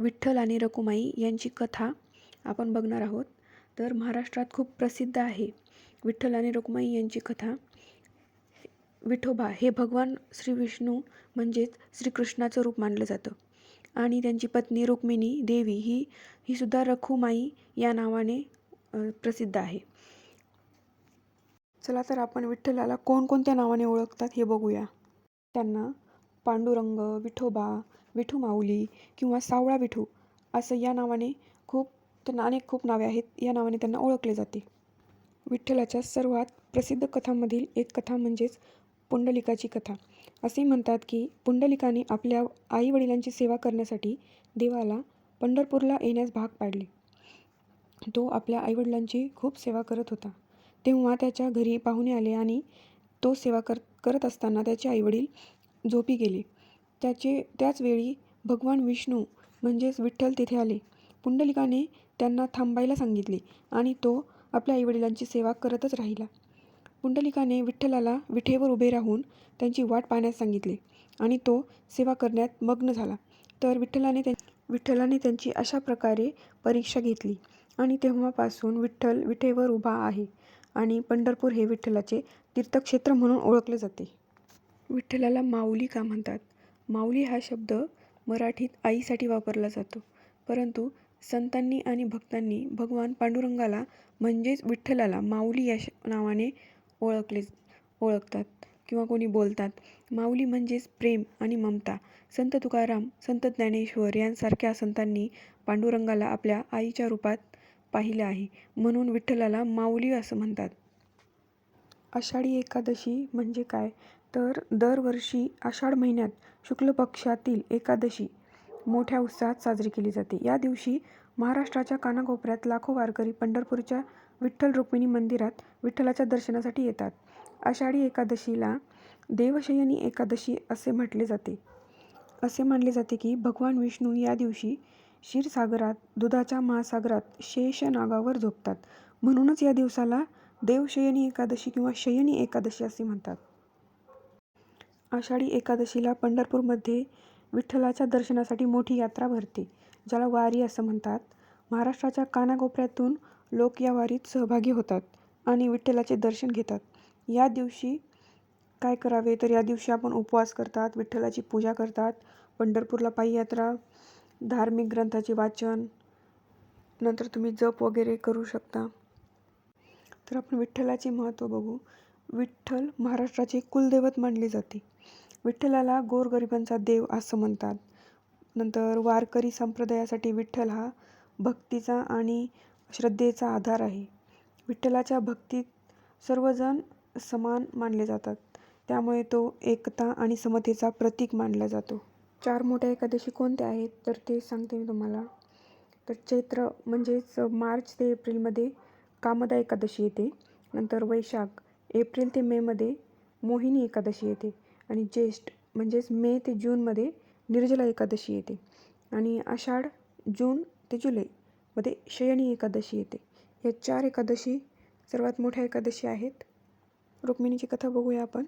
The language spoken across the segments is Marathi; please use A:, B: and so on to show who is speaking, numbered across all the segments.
A: विठ्ठल आणि रखुमाई यांची कथा आपण बघणार आहोत. तर महाराष्ट्रात खूप प्रसिद्ध आहे विठ्ठल आणि रखुमाई यांची कथा. विठोबा हे भगवान श्री विष्णू म्हणजेच श्रीकृष्णाचं रूप मानलं जातं. आणि त्यांची पत्नी रुक्मिणी देवी ही ही सुद्धा रखुमाई या नावाने प्रसिद्ध आहे. चला तर आपण विठ्ठलाला कोणकोणत्या नावाने ओळखतात हे बघूया. त्यांना पांडुरंग विठोबा विठू माऊली किंवा सावळा विठू असं या नावाने खूप त्यांना अनेक खूप नावे आहेत. या नावाने त्यांना ओळखले जाते. विठ्ठलाच्या सर्वात प्रसिद्ध कथांमधील एक कथा म्हणजेच पुंडलिकाची कथा. असे म्हणतात की पुंडलिकाने आपल्या आईवडिलांची सेवा करण्यासाठी देवाला पंढरपूरला येण्यास भाग पाडले. तो आपल्या आईवडिलांची खूप सेवा करत होता. तेव्हा त्याच्या घरी पाहुणे आले आणि तो सेवा कर करत असताना त्याचे आईवडील झोपी गेले. त्याचे त्याचवेळी भगवान विष्णू म्हणजेच विठ्ठल तिथे आले. पुंडलिकाने त्यांना थांबायला सांगितले आणि तो आपल्या आईवडिलांची सेवा करतच राहिला. पुंडलिकाने विठ्ठलाला विठेवर उभे राहून त्यांची वाट पाहण्यास सांगितले आणि तो सेवा करण्यात मग्न झाला. तर विठ्ठलाने त्या विठ्ठलाने त्यांची अशा प्रकारे परीक्षा घेतली आणि तेव्हापासून विठ्ठल विठेवर उभा आहे आणि पंढरपूर हे विठ्ठलाचे तीर्थक्षेत्र म्हणून ओळखले जाते. विठ्ठलाला माऊली का म्हणतात? माऊली हा शब्द मराठीत आईसाठी वापरला जातो. परंतु संतांनी आणि भक्तांनी भगवान पांडुरंगाला म्हणजेच विठ्ठलाला माऊली या श नावाने ओळखले ओळखतात किंवा कोणी बोलतात. माऊली म्हणजेच प्रेम आणि ममता. संत तुकाराम संत ज्ञानेश्वर यांसारख्या संतांनी पांडुरंगाला आपल्या आईच्या रूपात पाहिले आहे. म्हणून विठ्ठलाला माऊली असं म्हणतात. आषाढी एकादशी म्हणजे काय? तर दरवर्षी आषाढ महिन्यात शुक्ल पक्षातील एकादशी मोठ्या उत्साहात साजरी केली जाते. या दिवशी महाराष्ट्राच्या कानाकोपऱ्यात लाखो वारकरी पंढरपूरच्या विठ्ठल रुक्मिणी मंदिरात विठ्ठलाच्या दर्शनासाठी येतात. आषाढी एकादशीला देवशयनी एकादशी असे म्हटले जाते. असे मानले जाते की भगवान विष्णू या दिवशी क्षीरसागरात दुधाच्या महासागरात शेष नागावर झोपतात. म्हणूनच या दिवसाला देवशयनी एकादशी किंवा शयनी एकादशी असे म्हणतात. आषाढी एकादशीला पंढरपूरमध्ये विठ्ठलाच्या दर्शनासाठी मोठी यात्रा भरते ज्याला वारी असं म्हणतात. महाराष्ट्राच्या कानाकोपऱ्यातून लोक या वारीत सहभागी होतात आणि विठ्ठलाचे दर्शन घेतात. या दिवशी काय करावे? तर या दिवशी आपण उपवास करतात विठ्ठलाची पूजा करतात पंढरपूरला पायी यात्रा धार्मिक ग्रंथाचे वाचन नंतर तुम्ही जप वगैरे करू शकता. तर आपण विठ्ठलाचे महत्त्व बघू. विठ्ठल महाराष्ट्राचे कुलदैवत मानले जाते. विठ्ठलाला गोरगरिबांचा देव असं म्हणतात. नंतर वारकरी संप्रदायासाठी विठ्ठल हा भक्तीचा आणि श्रद्धेचा आधार आहे. विठ्ठलाच्या भक्तीत सर्वजण समान मानले जातात. त्यामुळे तो एकता आणि समतेचा प्रतीक मानला जातो. चार मोठ्या एकादशी कोणत्या आहेत? तर ते सांगते मी तुम्हाला. तर चैत्र म्हणजेच मार्च ते एप्रिलमध्ये कामदा एकादशी येते. नंतर वैशाख एप्रिल ते मेमध्ये मोहिनी एकादशी येते आणि ज्येष्ठ म्हणजेच मे ते जूनमध्ये निर्जला एकादशी येते. आणि आषाढ जून ते जुलैमध्ये शयनी एकादशी येते. या चार एकादशी सर्वात मोठ्या एकादशी आहेत. रुक्मिणीची कथा बघूया आपण.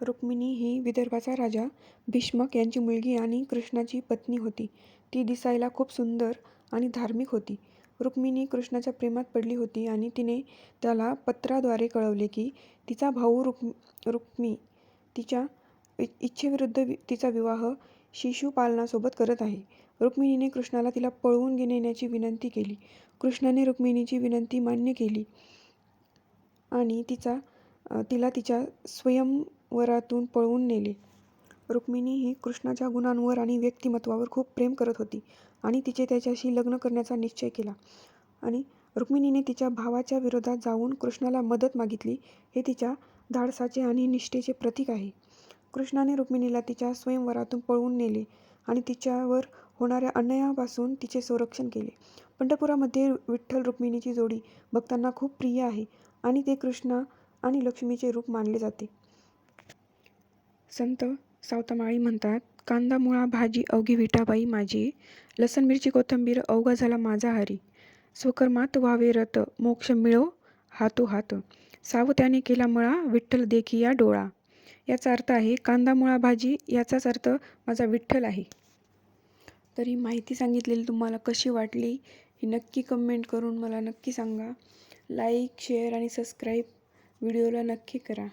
A: रुक्मिणी ही विदर्भाचा राजा. भीष्मक यांची मुलगी आणि कृष्णाची पत्नी होती. ती दिसायला खूप सुंदर आणि धार्मिक होती. रुक्मिणी कृष्णाच्या प्रेमात पडली होती आणि तिने त्याला पत्राद्वारे कळवले की तिचा भाऊ रुक् रुक्मी तिच्या इ इच्छेविरुद्ध वि तिचा विवाह शिशुपालनासोबत करत आहे. रुक्मिणीने कृष्णाला तिला पळवून नेण्याची विनंती केली. कृष्णाने रुक्मिणीची विनंती मान्य केली आणि तिचा तिला तिच्या स्वयंवरातून पळवून नेले. रुक्मिणी ही कृष्णाच्या गुणांवर आणि व्यक्तिमत्वावर खूप प्रेम करत होती आणि तिचे त्याच्याशी लग्न करण्याचा निश्चय केला. आणि रुक्मिणीने तिच्या भावाच्या विरोधात जाऊन कृष्णाला मदत मागितली हे तिच्या धाडसाचे आणि निष्ठेचे प्रतीक आहे. कृष्णाने रुक्मिणीला तिच्या स्वयंवरातून पळवून नेले आणि तिच्यावर होणाऱ्या अन्यायापासून तिचे संरक्षण केले. पंढरपुरामध्ये विठ्ठल रुक्मिणीची जोडी भक्तांना खूप प्रिय आहे आणि ते कृष्ण आणि लक्ष्मीचे रूप मानले जाते. संत सावतामाळी म्हणतात कांदा मुळा भाजी अवघी विठाबाई माझी. लसण मिरची कोथंबीर अवघा झाला माझा हरी. स्वकर्मात व्हावे रत मोक्ष मिळो हातो हात. सावत्याने केला मळा विठ्ठल देखिया डोळा. याचा अर्थ आहे कांदा मुळा भाजी याचाच अर्थ माझा विठ्ठल आहे. तर ही माहिती सांगितलेली तुम्हाला कशी वाटली ही नक्की कमेंट करून मला नक्की सांगा. लाईक शेअर आणि सबस्क्राईब व्हिडिओला नक्की करा.